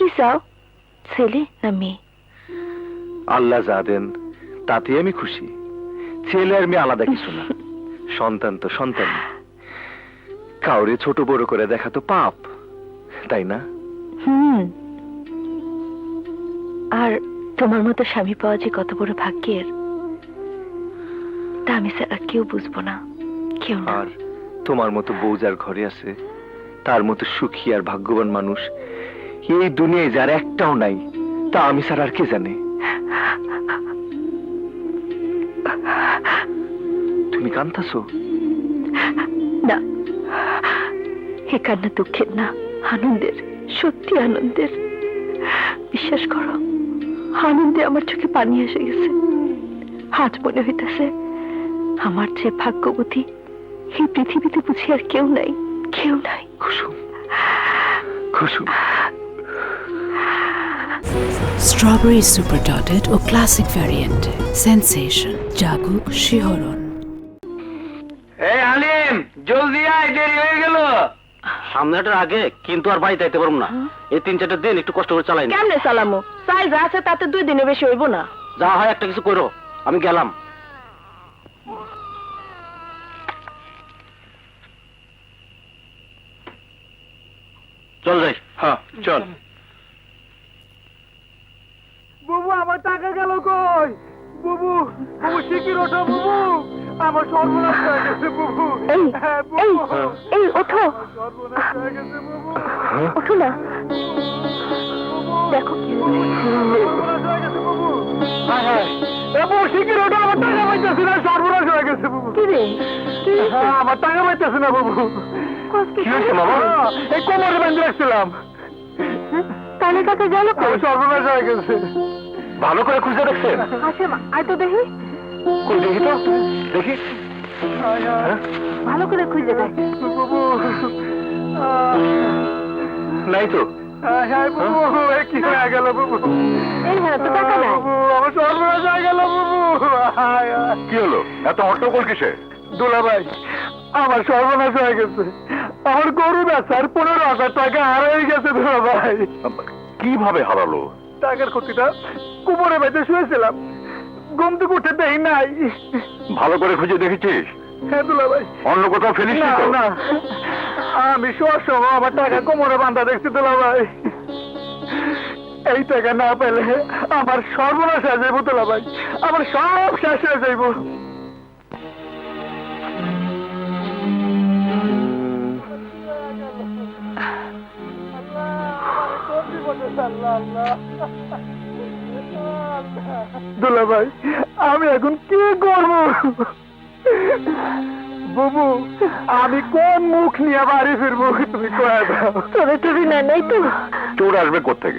কি চাও? ছেলে না মেয়ে? আল্লাহ যা দেন তাতে আমি খুশি। ছেলে আর মেয়ে আলাদা কিছু না। সন্তান তো সন্তান। কাউরে ছোট বড় করে দেখা তো পাপ। তাই না? হুম। আর তোমার মতো স্বামী পাওয়া যে কত বড় ভাগ্যের তা আমি ছাড়া কেউ বুঝব না কেউ আর তোমার মতো বউ যার ঘরে আছে তার মতো সুখী আর ভাগ্যবান মানুষ এই দুনিয়ায় যার একটাও নাই তা আমি ছাড়া আর কে জানে? তুমি কান্তাছো না। এ কান্না দুঃখের না আনন্দের সত্যি আনন্দের। বিশ্বাস করো আনন্দে আমার চোখে পানি এসে গেছে। আজ মনে হইতেছে আমার যে ভাগ্যবতী এই পৃথিবীতে বুঝি আর কেউ নাই কেউ নাই। Kusum Kusum. Strawberry super dotted ও ক্লাসিক ভ্যারিয়েন্টে সেন্সেশন জাগুক শিহরণ এই আলিম জলদি আয় দেরি হয়ে গেল। সামনেটার আগে কিন্তু আর বাড়িতে আইতে পারব না। এই তিন চারটা দিন একটু কষ্ট করে চালাই না। কেমনে সালামু সাইজ যা আছে তাতে দুই দিনে বেশি হইব না। যা হয় একটা কিছু করো। আমি গেলাম। চল যাই। হ্যাঁ চল বুবু আমার টাকা গেল কই? বুবু বুবু শিকির ওঠো বুবু। আমার সর্বনাশ হয়ে গেছে বুবু। এই হ্যাঁ, এই এই ওঠো। বুবু। ওঠো না। দেখো কি বুবু। হায় হায়। বুবু ওঠো আমার টাকা পাইতেছে না সর্বনাশ হয়ে গেছে বুবু। কি রে? হ্যাঁ, আমার টাকা পাইতেছে না বুবু। কি হয়েছে? হ্যাঁ, এই কোমরে বেঁধে রাখছিলাম। তাহলে কাকে গেল কই? সর্বনাশ হয়ে গেছে। ভালো করে খুঁজে দেখছেন? আসে মা আয় তো দেখি। কই দেখি তো দেখি। হায় ভালো করে খুঁজে দেখ। নাই তো। বুবু এ কি গেল বুবু? এই তো টাকা নাই। বুবু আমার সর্বনাশ গেল বুবু। কি হলো? এত হট্টগোল কিসে? দুলা ভাই আমার সর্বনাশ হয়ে গেছে। আমার গরু বেচার পনেরো হাজার টাকা হারিয়ে গেছে দুলাভাই। কীভাবে হারালো? টাকার ক্ষতিটা কুমোরে বেঁচে শুয়েছিলাম। ঘুম থেকে উঠে দেই নাই। ভালো করে খুঁজে দেখেছিস? হ্যাঁ দুলা ভাই। অন্য কোথাও ফেলিস না না। আমি শোয়ার সময় আমার টাকা কোমরে বান্ধা দেখছি দুলা ভাই। এই টাকা না পেলে আমার সর্বনাশ হয়ে যাইব দুলা ভাই। আমার সব শেষ হয়ে যাইব। দুলা ভাই আমি এখন কি করব? বুবু আমি কোন মুখ নিয়ে বাড়ি ফিরবো? তুমি কয়ে দাও। তোরে না নাই তো। চোর আসবে কোথেকে